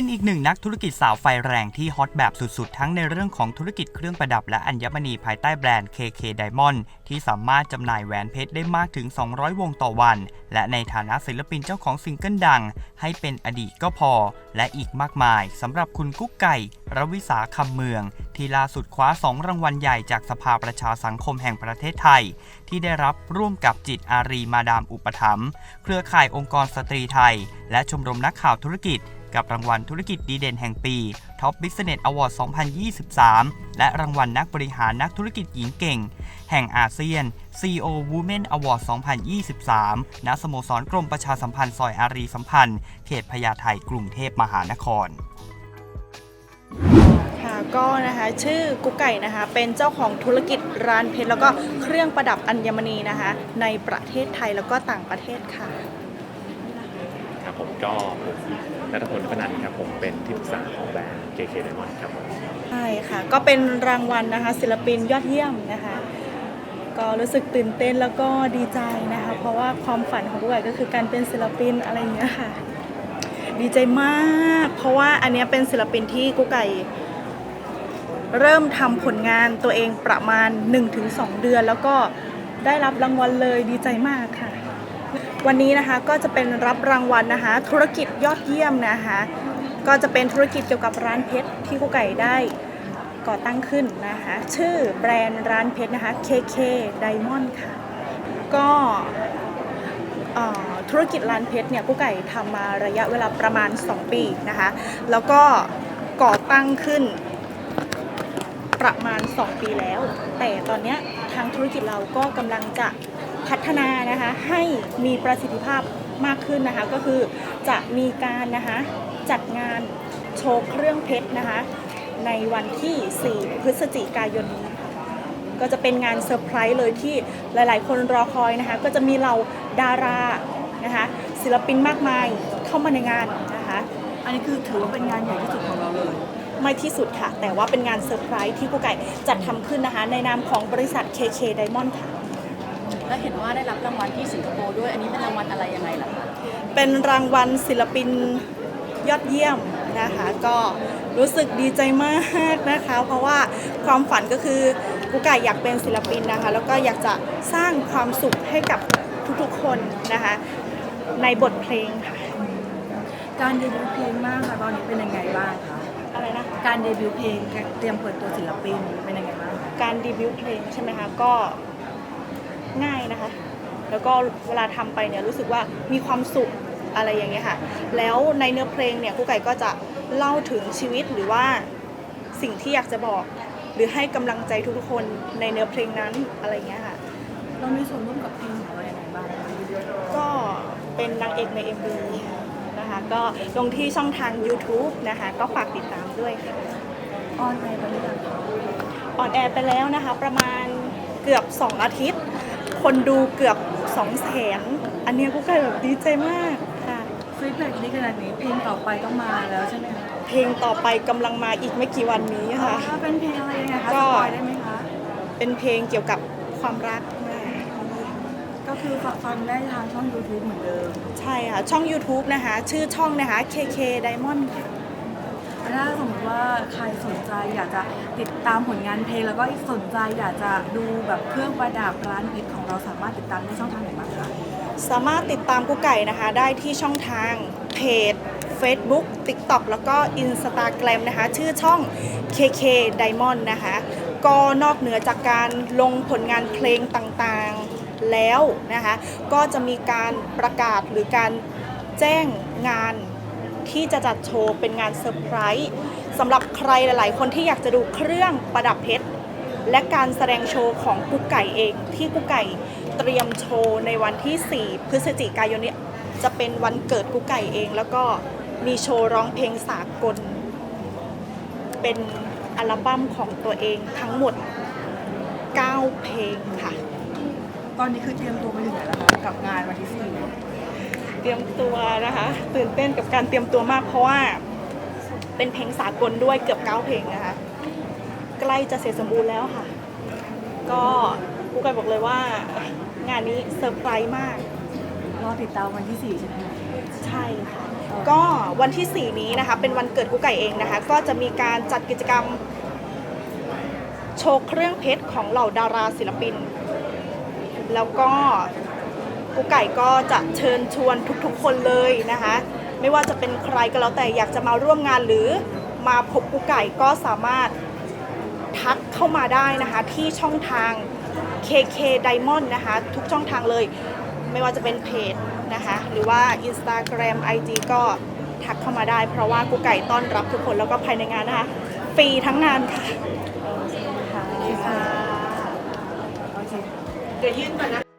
เป็นอีกหนึ่งนักธุรกิจสาวไฟแรงที่ฮอตแบบสุดๆ ทั้งในเรื่องของธุรกิจเครื่องประดับและอัญมณีภายใต้แบรนด์ KK Diamond ที่สามารถจำหน่ายแหวนเพชรได้มากถึง 200 วงต่อวัน และในฐานะศิลปินเจ้าของซิงเกิลดัง ให้เป็นอดีตก็พอ และอีกมากมายสำหรับคุณกุ๊กไก่รวิสาคำเมือง ที่ล่าสุดคว้า 2 รางวัลใหญ่จากสภาประชาสังคมแห่งประเทศไทย ที่ได้รับร่วมกับจิตอารีมาดามอุปถัมภ์เครือข่ายองค์กรสตรีไทย และชมรมนักข่าวธุรกิจ กับรางวัลธุรกิจดีเด่นแห่งปี Top Business Award 2023 และรางวัลนักบริหารนักธุรกิจหญิงเก่ง แห่งอาเซียน CEO Women Award 2023 ณ สโมสรกรมประชาสัมพันธ์ซอยอารีสัมพันธ์ เขตพญาไทกรุงเทพมหานครค่ะก็นะคะชื่อกุ๊กไก่นะคะเป็นเจ้าของธุรกิจร้านเพชรแล้วก็เครื่องประดับอัญมณีนะคะในประเทศไทยแล้วก็ต่างประเทศค่ะ ผมก็ผมนัทพลพนันครับผมเป็นที่ปรึกษาของแบรนด์ KK Diamond ครับผมใช่ค่ะ ก็เป็นรางวัลนะคะ ศิลปินยอดเยี่ยมนะคะ ก็รู้สึกตื่นเต้นแล้วก็ดีใจนะคะ เพราะว่าความฝันของกุ๊กไก่ก็คือการเป็นศิลปินอะไรอย่างเงี้ยค่ะ ดีใจมาก เพราะว่าอันเนี้ยเป็นศิลปินที่กุ๊กไก่เริ่มทำผลงานตัวเองประมาณ 1-2 เดือน แล้วก็ได้รับรางวัลเลยดีใจมากค่ะ วันนี้นะคะก็จะเป็นรับรางวัลนะคะ ธุรกิจยอดเยี่ยมนะคะ ก็จะเป็นธุรกิจเกี่ยวกับร้านเพชรที่กุ๊กไก่ได้ก่อตั้งขึ้นนะคะ ชื่อแบรนด์ร้านเพชรนะคะ KK Diamond ค่ะ ก็ธุรกิจร้านเพชรเนี่ยกุ๊กไก่ทำมาระยะเวลาประมาณ 2 ปีนะคะ แล้วก็ก่อตั้งขึ้นประมาณ 2 ปีแล้ว แต่ตอนนี้ทางธุรกิจเราก็กำลังจะ พัฒนานะคะให้มีประสิทธิภาพมากขึ้นนะคะ ก็คือจะมีการนะคะจัดงานโชว์เครื่องเพชรนะคะ ในวันที่ 4 พฤศจิกายนนี้ค่ะก็จะเป็นงานเซอร์ไพรส์เลยที่หลาย ๆ คนรอคอยนะคะ ก็จะมีเราดารานะคะศิลปินมากมายเข้ามาในงานนะคะ อันนี้คือถือว่าเป็นงานใหญ่ที่สุดของเราเลย ไม่ที่สุดค่ะ แต่ว่าเป็นงานเซอร์ไพรส์ที่ผู้ไก่จัดทำขึ้นนะคะ ในนามของบริษัท KK Diamond ค่ะ และเห็นว่าได้รับรางวัลที่สิงคโปร์ด้วย อันนี้เป็นรางวัลอะไรยังไงล่ะคะเป็นรางวัลศิลปินยอดเยี่ยมนะคะก็รู้สึกดีใจมากนะคะ เพราะว่าความฝันก็คือกุ๊กไก่อยากเป็นศิลปินนะคะ แล้วก็อยากจะสร้างความสุขให้กับทุกๆคนนะคะ ในบทเพลงค่ะ การเดบิวต์เพลงมากค่ะตอนนี้เป็นยังไงบ้างคะอะไรนะคะการเดบิวต์เพลงเตรียมเปิดตัวศิลปินเป็นยังไงบ้างคะการดีบิวต์เพลงใช่ไหมคะก็ ง่ายนะคะ แล้วก็เวลาทำไปเนี่ยรู้สึกว่ามีความสุขอะไรอย่างเงี้ยค่ะ แล้วในเนื้อเพลงเนี่ยครูไก่ก็จะเล่าถึงชีวิตหรือว่าสิ่งที่อยากจะบอก หรือให้กำลังใจทุกๆคนในเนื้อเพลงนั้นอะไรอย่างเงี้ยค่ะ เรามีส่วนร่วมกับเพลงของเราอย่างไรบ้างคะก็เป็นนางเอกใน MV นะคะก็ลงที่ช่องทาง YouTube นะคะ ก็ฝากติดตามด้วยค่ะออนแอร์ไปหรือยังคะออนแอร์ไปแล้วนะคะ ประมาณเกือบ 2 อาทิตย์ คนดูเกือบ2 0 0แสนอันเนี้ยกูก็แบบดีใจมากค่ะ ฟีดแบ็กนี้ขนาดนี้เพลงต่อไปต้องมาแล้วใช่ไหมคะเพลงต่อไปกำลังมาอีกไม่กี่วันนี้ค่ะอ๋อเป็นเพลงอะไรยังไงคะก็สปอยได้ไหมคะ เป็นเพลงเกี่ยวกับความรักมากก็คือฝากฟังได้ทางช่อง YouTube เหมือนเดิม ใช่ค่ะ ช่อง YouTube นะคะ ชื่อช่องนะคะ KK Diamond ค่ะ ถ้าสมมติว่าใครสนใจอยากจะติดตามผลงานเพลง แล้วก็สนใจอยากจะดูแบบเครื่องประดับร้านเพชรของเราสามารถติดตามได้ช่องทางไหนบ้างคะสามารถติดตามกุ๊กไก่นะคะ ได้ที่ช่องทางเพจ Facebook TikTok แล้วก็ Instagram นะคะ ชื่อช่อง KK Diamond นะคะ ก็นอกเหนือจากการลงผลงานเพลงต่างๆแล้วนะคะ ก็จะมีการประกาศหรือการแจ้งงาน ที่จะจัดโชว์เป็นงานเซอร์ไพรส์สำหรับใครหลายๆ คนที่อยากจะดูเครื่องประดับเพชร และการแสดงโชว์ของกุ๊กไก่เองที่กุ๊กไก่เตรียมโชว์ในวันที่ 4 พฤศจิกายนนี้จะเป็นวันเกิดกุ๊กไก่เอง แล้วก็มีโชว์ร้องเพลงสากล เป็นอัลบั้มของตัวเองทั้งหมด 9 เพลงค่ะ ตอนนี้คือเตรียมตัวไปถึงไหนแล้วคะกับงานวันที่สี่ เตรียมตัวนะคะ ตื่นเต้นกับการเตรียมตัวมากเพราะว่าเป็นเพลงสากลด้วยเกือบ9เพลงนะคะใกล้จะเสร็จสมบูรณ์แล้วค่ะ ก็กุ๊กไก่บอกเลยว่างานนี้เซอร์ไพรส์มากรอติดตามวันที่สี่ใช่ไหมคะใใช่ค่ะ ก็วันที่ 4 นี้นะคะ เป็นวันเกิดกุ๊กไก่เองนะคะ ก็จะมีการจัดกิจกรรม โชว์เครื่องเพชรของเหล่าดาราศิลปิน แล้วก็ กุ๊กไก่ก็จะเชิญชวนทุกๆ คนเลยนะคะ ไม่ว่าจะเป็นใครก็แล้วแต่อยากจะมาร่วมงานหรือมาพบกุ๊กไก่ก็สามารถทักเข้ามาได้นะคะที่ช่องทาง KK Diamond นะคะ ทุกช่องทางเลย ไม่ว่าจะเป็นเพจนะคะ หรือว่า Instagram IG ก็ทักเข้ามาได้ เพราะว่ากุ๊กไก่ต้อนรับทุกคนแล้วก็ภายในงานนะคะฟรีทั้งงานค่ะค่ะเดี๋ยวยื่นก่อนนะ